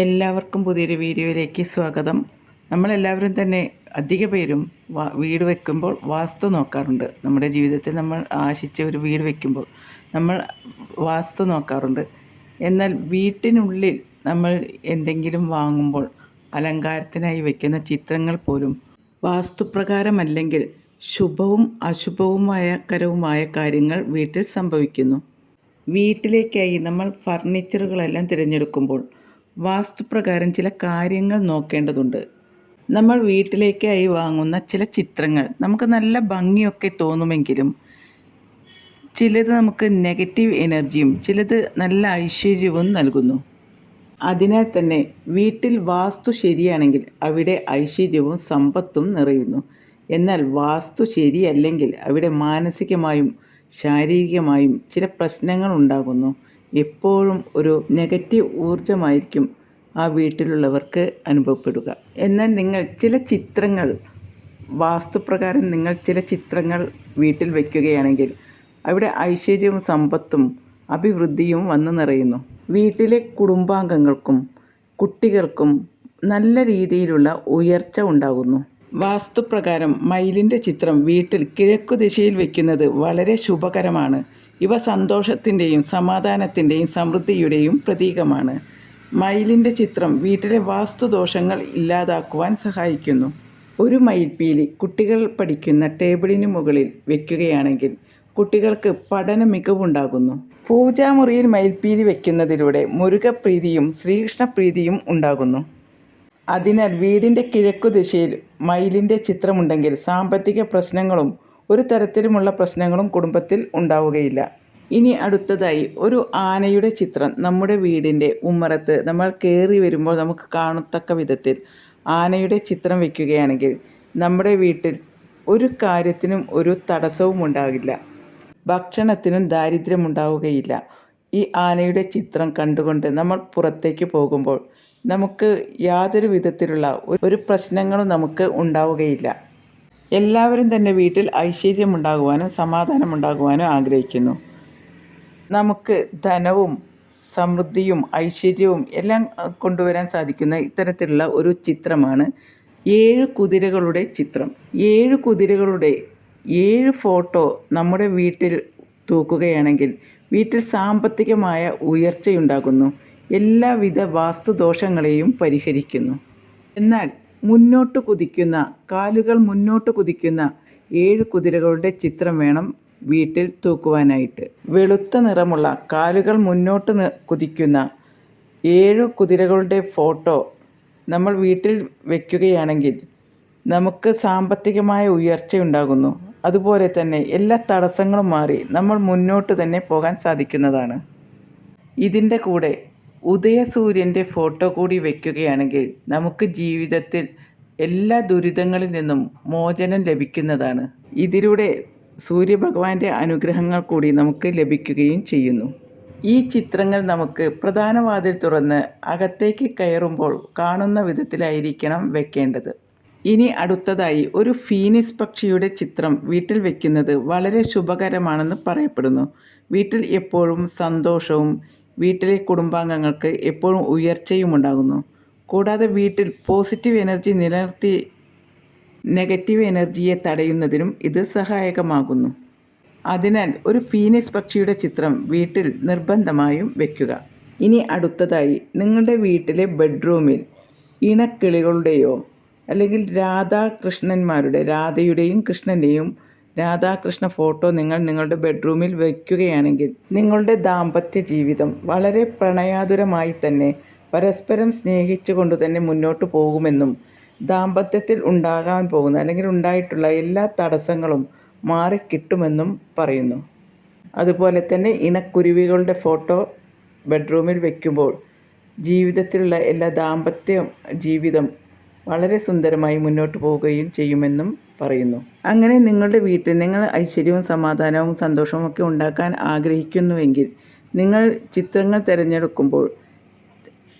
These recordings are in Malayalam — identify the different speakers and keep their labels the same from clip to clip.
Speaker 1: എല്ലാവർക്കും പുതിയൊരു വീഡിയോയിലേക്ക് സ്വാഗതം. നമ്മളെല്ലാവരും തന്നെ അധിക പേരും വീട് വെക്കുമ്പോൾ വാസ്തു നോക്കാറുണ്ട്. നമ്മുടെ ജീവിതത്തിൽ നമ്മൾ ആശിച്ച ഒരു വീട് വെക്കുമ്പോൾ നമ്മൾ വാസ്തു നോക്കാറുണ്ട്. എന്നാൽ വീട്ടിനുള്ളിൽ നമ്മൾ എന്തെങ്കിലും വാങ്ങുമ്പോൾ അലങ്കാരത്തിനായി വയ്ക്കുന്ന ചിത്രങ്ങൾ പോലും വാസ്തുപ്രകാരമല്ലെങ്കിൽ ശുഭവും അശുഭവുമായ കരവുമായ കാര്യങ്ങൾ വീട്ടിൽ സംഭവിക്കുന്നു. വീട്ടിലേക്കായി നമ്മൾ ഫർണിച്ചറുകളെല്ലാം തിരഞ്ഞെടുക്കുമ്പോൾ വാസ്തുപ്രകാരം ചില കാര്യങ്ങൾ നോക്കേണ്ടതുണ്ട്. നമ്മൾ വീട്ടിലേക്കായി വാങ്ങുന്ന ചില ചിത്രങ്ങൾ. നമുക്ക് നല്ല ഭംഗിയൊക്കെ തോന്നുമെങ്കിലും ചിലത് നമുക്ക് നെഗറ്റീവ് എനർജിയും ചിലത് നല്ല ഐശ്വര്യവും നൽകുന്നു. അതിനാൽ തന്നെ വീട്ടിൽ വാസ്തു ശരിയാണെങ്കിൽ അവിടെ ഐശ്വര്യവും സമ്പത്തും നിറയുന്നു. എന്നാൽ വാസ്തു ശരിയല്ലെങ്കിൽ അവിടെ മാനസികമായും ശാരീരികമായും ചില പ്രശ്നങ്ങൾ ഉണ്ടാകുന്നു. എപ്പോഴും ഒരു നെഗറ്റീവ് ഊർജമായിരിക്കും ആ വീട്ടിലുള്ളവർക്ക് അനുഭവപ്പെടുക. എന്നാൽ നിങ്ങൾ ചില ചിത്രങ്ങൾ വാസ്തുപ്രകാരം നിങ്ങൾ ചില ചിത്രങ്ങൾ വീട്ടിൽ വയ്ക്കുകയാണെങ്കിൽ അവിടെ ഐശ്വര്യവും സമ്പത്തും അഭിവൃദ്ധിയും വന്നു നിറയുന്നു. വീട്ടിലെ കുടുംബാംഗങ്ങൾക്കും കുട്ടികൾക്കും നല്ല രീതിയിലുള്ള ഉയർച്ച ഉണ്ടാകുന്നു. വാസ്തുപ്രകാരം മയിലിന്റെ ചിത്രം വീട്ടിൽ കിഴക്കു ദിശയിൽ വയ്ക്കുന്നത് വളരെ ശുഭകരമാണ്. ഇവ സന്തോഷത്തിന്റെയും സമാധാനത്തിന്റെയും സമൃദ്ധിയുടെയും പ്രതീകമാണ്. മയിലിന്റെ ചിത്രം വീട്ടിലെ വാസ്തുദോഷങ്ങൾ ഇല്ലാതാക്കുവാൻ സഹായിക്കുന്നു. ഒരു മയിൽപ്പീലി കുട്ടികൾ പഠിക്കുന്ന ടേബിളിന് മുകളിൽ വയ്ക്കുകയാണെങ്കിൽ കുട്ടികൾക്ക് പഠന മികവുണ്ടാകുന്നു പൂജാമുറിയിൽ മയിൽപ്പീലി വയ്ക്കുന്നതിലൂടെ മുരുകപ്രീതിയും ശ്രീകൃഷ്ണപ്രീതിയും ഉണ്ടാകുന്നു. അതിനാൽ വീടിന്റെ കിഴക്കു ദിശയിൽ മയിലിന്റെ ചിത്രമുണ്ടെങ്കിൽ സാമ്പത്തിക പ്രശ്നങ്ങളും ഒരു തരത്തിലുമുള്ള പ്രശ്നങ്ങളും കുടുംബത്തിൽ ഉണ്ടാവുകയില്ല. ഇനി അടുത്തതായി ഒരു ആനയുടെ ചിത്രം നമ്മുടെ വീടിന്റെ ഉമ്മറത്ത് നമ്മൾ കയറി വരുമ്പോൾ നമുക്ക് കാണത്തക്ക വിധത്തിൽ ആനയുടെ ചിത്രം വയ്ക്കുകയാണെങ്കിൽ നമ്മുടെ വീട്ടിൽ ഒരു കാര്യത്തിനും ഒരു തടസ്സവും ഉണ്ടാകില്ല. ഭക്ഷണത്തിനും ദാരിദ്ര്യമുണ്ടാവുകയില്ല ഈ ആനയുടെ ചിത്രം കണ്ടുകൊണ്ട് നമ്മൾ പുറത്തേക്ക് പോകുമ്പോൾ നമുക്ക് യാതൊരു വിധത്തിലുള്ള ഒരു- പ്രശ്നങ്ങളും നമുക്ക് ഉണ്ടാവുകയില്ല. എല്ലാവരും തന്നെ വീട്ടിൽ ഐശ്വര്യമുണ്ടാകുവാനും സമാധാനമുണ്ടാകുവാനും ആഗ്രഹിക്കുന്നു. നമുക്ക് ധനവും സമൃദ്ധിയും ഐശ്വര്യവും എല്ലാം കൊണ്ടുവരാൻ സാധിക്കുന്ന ഇത്തരത്തിലുള്ള ഒരു ചിത്രമാണ് ഏഴ് കുതിരകളുടെ ചിത്രം. ഏഴ് കുതിരകളുടെ ഏഴ് ഫോട്ടോ നമ്മുടെ വീട്ടിൽ തൂക്കുകയാണെങ്കിൽ വീട്ടിൽ സാമ്പത്തികമായ ഉയർച്ചയുണ്ടാകുന്നു. എല്ലാവിധ വാസ്തുദോഷങ്ങളെയും പരിഹരിക്കുന്നു. എന്നാൽ മുന്നോട്ട് കുതിക്കുന്ന കാലുകൾ മുന്നോട്ട് കുതിക്കുന്ന ഏഴ് കുതിരകളുടെ ചിത്രം വേണം വീട്ടിൽ തൂക്കുവാനായിട്ട്. വെളുത്ത നിറമുള്ള കാലുകൾ മുന്നോട്ട് കുതിക്കുന്ന ഏഴ് കുതിരകളുടെ ഫോട്ടോ നമ്മൾ വീട്ടിൽ വയ്ക്കുകയാണെങ്കിൽ നമുക്ക് സാമ്പത്തികമായ ഉയർച്ച ഉണ്ടാകുന്നു. അതുപോലെ തന്നെ എല്ലാ തടസ്സങ്ങളും മാറി നമ്മൾ മുന്നോട്ട് തന്നെ പോകാൻ സാധിക്കുന്നതാണ്. ഇതിന്റെ കൂടെ ഉദയസൂര്യന്റെ ഫോട്ടോ കൂടി വയ്ക്കുകയാണെങ്കിൽ നമുക്ക് ജീവിതത്തിൽ എല്ലാ ദുരിതങ്ങളിൽ നിന്നും മോചനം ലഭിക്കുന്നതാണ്. ഇതിലൂടെ സൂര്യഭഗവാന്റെ അനുഗ്രഹങ്ങൾ കൂടി നമുക്ക് ലഭിക്കുകയും ചെയ്യുന്നു. ഈ ചിത്രങ്ങൾ നമുക്ക് പ്രധാന വാതിൽ തുറന്ന് അകത്തേക്ക് കയറുമ്പോൾ കാണുന്ന വിധത്തിലായിരിക്കണം വെക്കേണ്ടത്. ഇനി അടുത്തതായി ഒരു ഫീനിസ് പക്ഷിയുടെ ചിത്രം വീട്ടിൽ വെക്കുന്നത് വളരെ ശുഭകരമാണെന്ന് പറയപ്പെടുന്നു. വീട്ടിൽ എപ്പോഴും സന്തോഷവും വീട്ടിലെ കുടുംബാംഗങ്ങൾക്ക് എപ്പോഴും ഉയർച്ചയും ഉണ്ടാകുന്നു. കൂടാതെ വീട്ടിൽ പോസിറ്റീവ് എനർജി നിലനിർത്തി നെഗറ്റീവ് എനർജിയെ തടയുന്നതിനും ഇത് സഹായകമാകുന്നു. അതിനാൽ ഒരു ഫീനിക്സ് പക്ഷിയുടെ ചിത്രം വീട്ടിൽ നിർബന്ധമായും വയ്ക്കുക ഇനി അടുത്തതായി നിങ്ങളുടെ വീട്ടിലെ ബെഡ്റൂമിൽ ഇണക്കിളികളുടെയോ അല്ലെങ്കിൽ രാധാകൃഷ്ണന്മാരുടെ രാധയുടെയും കൃഷ്ണന്റെയും രാധാകൃഷ്ണ ഫോട്ടോ നിങ്ങൾ നിങ്ങളുടെ ബെഡ്റൂമിൽ വയ്ക്കുകയാണെങ്കിൽ നിങ്ങളുടെ ദാമ്പത്യ ജീവിതം വളരെ പ്രണയാതുരമായി തന്നെ പരസ്പരം സ്നേഹിച്ചുകൊണ്ട് തന്നെ മുന്നോട്ട് പോകുമെന്നും ദാമ്പത്യത്തിൽ ഉണ്ടാകാൻ പോകുന്ന അല്ലെങ്കിൽ ഉണ്ടായിട്ടുള്ള എല്ലാ തടസ്സങ്ങളും മാറിക്കിട്ടുമെന്നും പറയുന്നു. അതുപോലെ തന്നെ ഇണക്കുരുവികളുടെ ഫോട്ടോ ബെഡ്റൂമിൽ വയ്ക്കുമ്പോൾ ജീവിതത്തിലുള്ള എല്ലാ ദാമ്പത്യ ജീവിതം വളരെ സുന്ദരമായി മുന്നോട്ട് പോവുകയും ചെയ്യുമെന്നും പറയുന്നു. അങ്ങനെ നിങ്ങളുടെ വീട്ടിൽ നിങ്ങൾ ഐശ്വര്യവും സമാധാനവും സന്തോഷവും ഒക്കെ ഉണ്ടാക്കാൻ ആഗ്രഹിക്കുന്നുവെങ്കിൽ നിങ്ങൾ ചിത്രങ്ങൾ തിരഞ്ഞെടുക്കുമ്പോൾ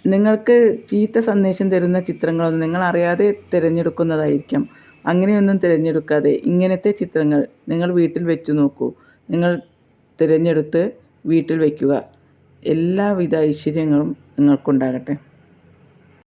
Speaker 1: നിങ്ങൾക്ക് ചീത്ത സന്ദേശം തരുന്ന ചിത്രങ്ങളൊന്നും നിങ്ങൾ അറിയാതെ തിരഞ്ഞെടുക്കുന്നതായിരിക്കാം. അങ്ങനെയൊന്നും തിരഞ്ഞെടുക്കാതെ ഇങ്ങനത്തെ ചിത്രങ്ങൾ നിങ്ങൾ വീട്ടിൽ വെച്ചു നോക്കൂ. നിങ്ങൾ തിരഞ്ഞെടുത്ത് വീട്ടിൽ വയ്ക്കുക എല്ലാവിധ ഐശ്വര്യങ്ങളും നിങ്ങൾക്കുണ്ടാകട്ടെ.